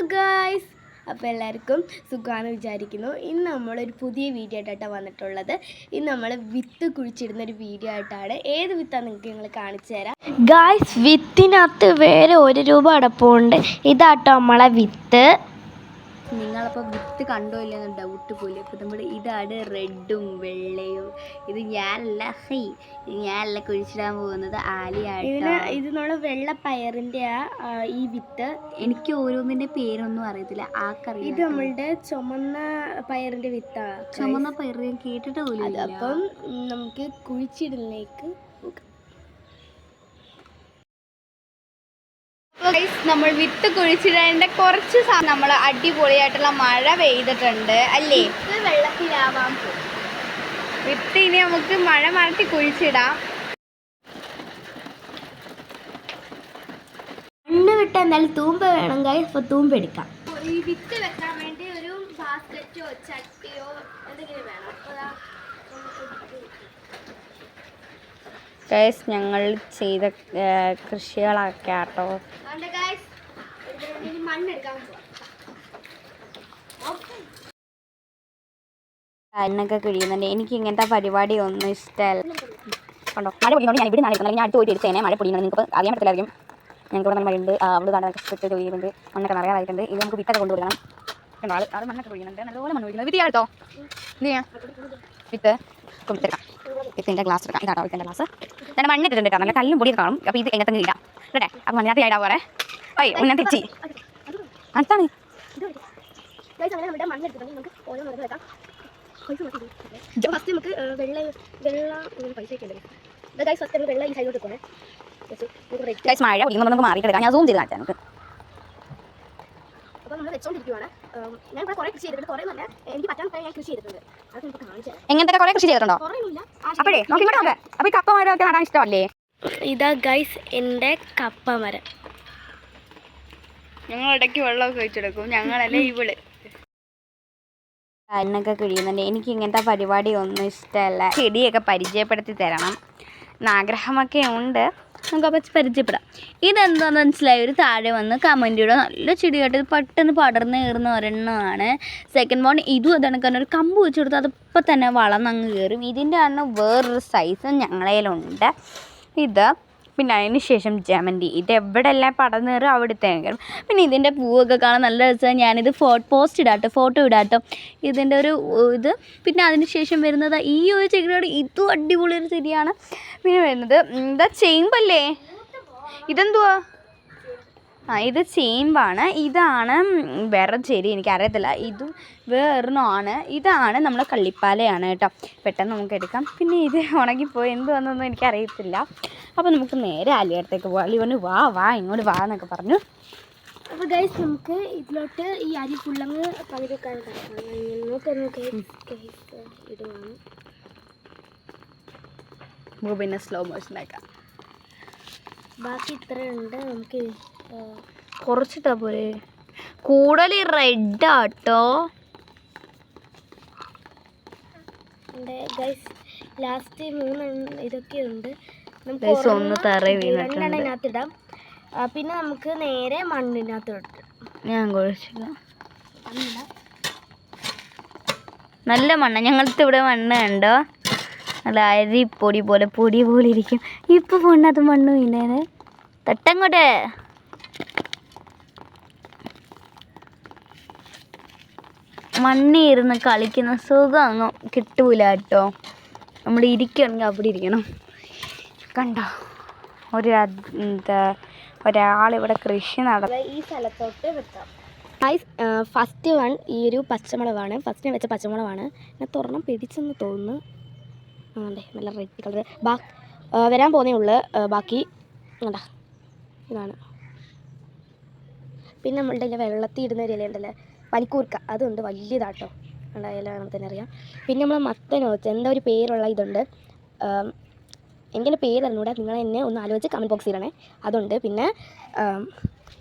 Hello guys അപ്പോൾ എല്ലാവർക്കും സുഖമാണ് വിചാരിക്കുന്നു. ഇന്ന് നമ്മളൊരു പുതിയ വീഡിയോ ആയിട്ടാണ് വന്നിട്ടുള്ളത്. ഇന്ന് നമ്മൾ വിത്ത് കുഴിച്ചിടുന്ന ഒരു വീഡിയോ ആയിട്ടാണ്. ഏത് വിത്താണ് നിങ്ങൾക്ക് ഞങ്ങൾ കാണിച്ചു തരാം. ഗായ്സ് വിത്തിനകത്ത് വേറെ ഒരു രൂപ അടപ്പുണ്ട്. ഇതാട്ടോ നമ്മളെ വിത്ത്. നിങ്ങളപ്പോൾ വിത്ത് കണ്ടോ ഇല്ലെന്ന് ഡൗട്ട് പോലും അപ്പോൾ നമ്മൾ ഇതാണ് റെഡും വെള്ളയും. ഇത് ഞാനല്ല ഹൈ ഞാനല്ല കുഴിച്ചിടാൻ പോകുന്നത് ആലിയാണ് ഇത് നമ്മുടെ വെള്ള പയറിന്റെ ആ ഈ വിത്ത്. എനിക്ക് ഓരോന്നിന്റെ പേരൊന്നും അറിയത്തില്ല. ഇത് നമ്മളുടെ ചുമന്ന പയറിന്റെ വിത്താണ് ചുമന്ന പയർ ഞാൻ കേട്ടിട്ട് പോലും ഇല്ല. അപ്പം നമുക്ക് കുഴിച്ചിടലിലേക്ക് Guys, നമ്മൾ വിത്ത് കുഴിച്ചിടേണ്ട കുറച്ച് നമ്മൾ അടിപൊളിയായിട്ടുള്ള മഴ പെയ്തിട്ടുണ്ട് അല്ലേ? വെള്ളത്തിലാവാം വെള്ളത്തിലാവാൻ വിത്ത് ഇനി നമുക്ക് മഴ മാറ്റി കുഴിച്ചിടാം. മണ്ണ് വിട്ട് എന്തായാലും തൂമ്പ വേണം ഗൈസ് അപ്പോൾ തൂമ്പ എടുക്കാം. ഈ വിത്ത് വെക്കാൻ വേണ്ടി ഒരു ബാസ്ക്കറ്റോ ചട്ടിയോ എന്തെങ്കിലും വേണം. ഗൈസ് ഞങ്ങൾ ചെയ്ത കൃഷികളൊക്കെ ആട്ടോ. മണ്ണെടുക്കാൻ കിഴിയുന്നുണ്ട്. എനിക്ക് ഇങ്ങനത്തെ പരിപാടി ഒന്നും ഇഷ്ടമല്ല കണ്ടോ? മഴ പൊടിയുന്നതുകൊണ്ട് ഞാൻ ഇവിടെ നിന്നാണ് ഞാൻ അടുത്ത് പോയിട്ട് എടുത്തേനെ മഴ പൊടിയുണ്ട് നിങ്ങൾക്ക് അറിയാൻ പറ്റില്ലായിരിക്കും ഞങ്ങൾക്ക് ഇവിടെ നല്ല മഴയുണ്ട് അവൾ കാണാൻ കഷ്ടപ്പെട്ട് ചെയ്യുന്നുണ്ട് മണ്ണൊക്കെ നിറയാറായിട്ടുണ്ട്. ഇത് നമുക്ക് വിത്തൊക്കെ കൊണ്ടുവരണം കണ്ടോ? ആൾ മണ്ണൊക്കെ പൊടിയുന്നുണ്ട്. നല്ലപോലെ മണ്ണ് പൊടിക്കുന്നത് വിത്ത് ചെയ്യാട്ടോ എന്ത് ചെയ്യാം? വിത്ത്. വിത്തിന്റെ ഗ്ലാസ് എടുക്കാം. ഇതാട്ടോ വിത്തിന്റെ ഗ്ലാസ് ഞാൻ മണ്ണ് ഇട്ടിട്ടുണ്ട് കേട്ടോ. നല്ല കല്ലും പൊടിയും കാണും. അപ്പോൾ ഇത് എങ്ങനത്തെ ഇടാം. അല്ലേ അപ്പോൾ മണ്ണിനകത്ത് ആയിടാ പോരെ ഓയ് ഉന്നം തെച്ചി അടുത്താണ് ഫസ്റ്റ് നമുക്ക് വെള്ള വെള്ള പൈസ ഒക്കെ ഫസ്റ്റ് വെള്ള ഈ സൈഡിലോട്ട് പോകണേ മഴ നമുക്ക് മാറിയിട്ട് ഞാൻ സൂം ചെയ്ത് കാണിച്ചാൽ നമുക്ക്. നമ്മൾ ഞാൻ ഇവിടെ കുറേ കൃഷി ചെയ്തിട്ടുണ്ട്. കുറേ നല്ല എനിക്ക് പറ്റാൻ ഞാൻ കൃഷി ചെയ്തിട്ടുണ്ട്. അത് നമുക്ക് കാണിച്ചു തരാം. എങ്ങനത്തെ കുറേ കൃഷി ചെയ്തിട്ടുണ്ടോ? അപ്പോഴേ നോക്കി ഇങ്ങോട്ട് നോക്ക് അപ്പോൾ ഈ കപ്പ മരമൊക്കെ നടാൻ ഇഷ്ടമല്ലേ? ഇതാ ഗൈസ് എന്റെ കപ്പ മരം. ഞങ്ങൾ ഇടയ്ക്ക് വെള്ളമൊക്കെ ഒഴിച്ചെടുക്കും. ഞങ്ങളല്ലേ ഇവൾ. കാലിനൊക്കെ കിഴിയുന്നുണ്ട്. എനിക്ക് ഇങ്ങനത്തെ പരിപാടി ഒന്നും ഇഷ്ടമല്ല. ചെടിയൊക്കെ പരിചയപ്പെടുത്തി തരണം. ആഗ്രഹമൊക്കെ ഉണ്ട്. നമുക്ക് അപ്പം പരിചയപ്പെടാം. ഇതെന്താണെന്ന് മനസ്സിലായി? ഒരു താഴെ വന്ന് കമന്റ് ഇടുക. നല്ല ചെടിയായിട്ട് ഇത് പെട്ടെന്ന് പടർന്ന് കയറുന്ന ഒരെണ്ണമാണ്. സെക്കൻഡ് വൺ ഇതും അതാണ്. കാരണം ഒരു കമ്പ് വെച്ച് കൊടുത്താൽ അതിപ്പോൾ തന്നെ വളർന്നങ്ങ് കയറും ഇതിന്റെ ആണ് വേറൊരു സൈസ് കയ്യിലുണ്ട് ഇത് പിന്നെ അതിന് ശേഷം ജമന്തി. ഇത് എവിടെയെല്ലാം പടം നേറും അവിടുത്തെ പിന്നെ ഇതിന്റെ പൂവൊക്കെ കാണാൻ നല്ല രസമാണ്. ഞാനിത് ഫോ പോസ്റ്റ് ഇടാട്ടോ ഫോട്ടോ ഇടാട്ടോ. ഇതിന്റെ ഒരു ഇത്. പിന്നെ അതിന് ശേഷം വരുന്നത് ഈ ഒരു ചെടിയോട് ഇതും അടിപൊളി ഒരു ചെടിയാണ്. പിന്നെ വരുന്നത് എന്താ ചേമ്പല്ലേ? ഇതെന്തുവാ? ആ ഇത് ചേമ്പാണ്. ഇതാണ് വേറെ ചെടി എനിക്കറിയത്തില്ല. ഇതും വേറൊന്നാണ് ഇതാണ് നമ്മളെ കള്ളിപ്പാലയാണ് കേട്ടോ. പെട്ടെന്ന് നമുക്ക് എടുക്കാം. പിന്നെ ഇത് ഉണങ്ങിപ്പോയി. എന്തുവാന്നൊന്നും എനിക്കറിയത്തില്ല. അപ്പോൾ നമുക്ക് നേരെ അലിയടത്തേക്ക് പോകാം അലിവന് വാ വാ ഇങ്ങോട്ട് വാ എന്നൊക്കെ പറഞ്ഞു. അപ്പോൾ ഗൈസ് നമുക്ക് ഇതിലോട്ട് ഈ അരി ഫുള്ളങ്ങ് പകുതി നമുക്ക് പിന്നെ സ്ലോ മോഷനാക്കാം ബാക്കി ഇത്രയുണ്ട് നമുക്ക് ഏഹ്, കുറച്ചിട്ടാ പോരെ. കൂടുതൽ റെഡ് ആട്ടോ. ഉണ്ട്. ഗൈസ് ലാസ്റ്റ് മൂന്ന് ഇതൊക്കെ ഉണ്ട്. നമുക്ക് ഒന്ന് വീണിട്ടുണ്ട്. ആ, പിന്നെ നമുക്ക് നേരെ മണ്ണിനകത്ത് ഞാൻ കുഴച്ചില്ല നല്ല മണ്ണ. ഞങ്ങൾക്ക് ഇവിടെ മണ്ണ് കണ്ടോ? നല്ല അരി പൊടി പോലെ പൊടി പോലെ ഇരിക്കും. ഇപ്പൊ പൊണ്ണത് മണ്ണ് വീണേന്. തട്ടങ്ങോട്ടെ. മണ്ണി ഇരുന്ന് കളിക്കുന്ന സുഖം അങ്ങ് കിട്ടൂല കേട്ടോ. നമ്മൾ ഇരിക്കണമെങ്കിൽ അവിടെ ഇരിക്കണം. കണ്ടോ? ഒരു എന്താ ഇവിടെ കൃഷി നട ഈ സ്ഥലത്തോട്ട് വെക്കാം ഗൈസ് ഫസ്റ്റ് വൺ ഈ ഒരു പച്ചമുളകാണ്. ഫസ്റ്റ് വെച്ച പച്ചമുളകാണ്. ഞാൻ തുറണം പിടിച്ചെന്ന് തോന്നുന്നു. അതെ നല്ല റെഡ് കളർ ബാ വരാൻ പോകുന്നേ ഉള്ളു. ബാക്കി കണ്ടാ ഇതാണ്. പിന്നെ നമ്മളുടെ ഇല വെള്ളത്തിൽ ഇടുന്ന ഒരു ഇലയുണ്ടല്ലേ. പനിക്കൂർക്ക. അതുണ്ട് വലിയതാട്ടോ. ഉള്ള ഇല നമുക്ക് തന്നെ അറിയാം. പിന്നെ നമ്മൾ മത്തനോ എന്താ ഒരു പേരുള്ള ഇതുണ്ട്. എനിക്കെന്റെ പേര് അറിഞ്ഞൂടെ. നിങ്ങൾ എന്നെ ഒന്ന് ആലോചിച്ച് കമന്റ് ബോക്സിൽ ഇടണേ. അതുണ്ട്. പിന്നെ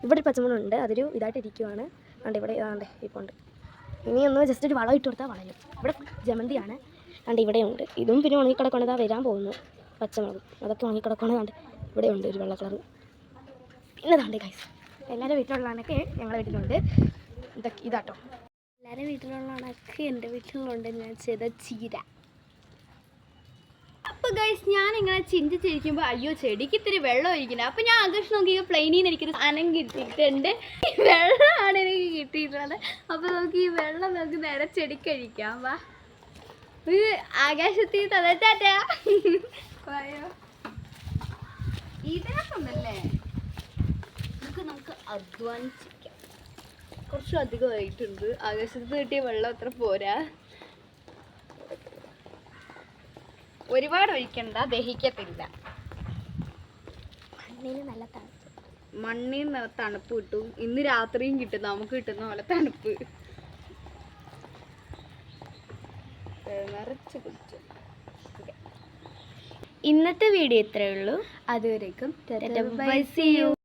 ഇവിടെ ഒരു പച്ചമുളകുണ്ട് അതൊരു ഇതായിട്ട് ഇരിക്കുവാണ്. കണ്ട് ഇവിടെ ഇതാണ്ട് ഇപ്പോൾ ഉണ്ട്. ഇനി ഒന്ന് ജസ്റ്റ് ഒരു വളം ഇട്ട് കൊടുത്താൽ വളരും ഇവിടെ ജമന്തിയാണ്. കണ്ട് ഇവിടെയുണ്ട് ഇതും പിന്നെ ഉണങ്ങിക്കിടക്കണതാ വരാൻ പോകുന്നു. പച്ചമുളക്. അതൊക്കെ ഉണങ്ങിക്കിടക്കണതാണ്ട് ഇവിടെ ഉണ്ട് ഒരു വെള്ള കളർ പിന്നെ ഇതാണ്ട് ഗൈസ് എല്ലാവരുടെ വീട്ടിലുള്ളതാണൊക്കെ ഞങ്ങളുടെ വീട്ടിലുണ്ട്. ഇതൊക്കെ ഇതാട്ടോ. എല്ലാവരും വീട്ടിലുള്ളതാണൊക്കെ എന്റെ വീട്ടിലുണ്ട്. ഞാൻ ചെയ്ത ചീര. അപ്പോൾ ഗൈസ് ഞാൻ ഇങ്ങനെ ചിന്തിച്ചിരിക്കുമ്പോൾ അയ്യോ ചെടിക്ക് ഇത്തിരി വെള്ളം ഒഴിക്കണം അപ്പോൾ ഞാൻ ആകർഷണം നോക്കി പ്ലെയിനിൽ നിന്ന് എനിക്കൊരു സാധനം കിട്ടിയിട്ടുണ്ട്. വെള്ളമാണ് എനിക്ക് കിട്ടിയിട്ടുള്ളത്. അപ്പോൾ നമുക്ക് ഈ വെള്ളം നമുക്ക് നേരെ ചെടിക്ക് ചെടിക്കഴിക്കാം വാ. ഇത് ആകാശത്തിൽ തന്നിട്ടാറ്റാ വായോ. ഇതിനൊന്നുണ്ടല്ലേ നമുക്ക് നമുക്ക് അധ്വാനിച്ചിരിക്കാം കുറച്ചധികം അധികമായിട്ടുണ്ട് ആകാശത്ത് കിട്ടിയ വെള്ളം അത്ര പോരാ. ഒരുപാട് ഒഴിക്കണ്ട ദഹിക്കത്തില്ല. മണ്ണിന് നല്ല തണുപ്പ്. മണ്ണിന് തണുപ്പ് കിട്ടും. ഇന്ന് രാത്രിയും കിട്ടും. നമുക്ക് കിട്ടുന്ന പോലെ തണുപ്പ്. നിറച്ച് കുടിച്ചു. ഇന്നത്തെ വീഡിയോ ഇത്രയേ ഉള്ളൂ. അതുവരേക്കും.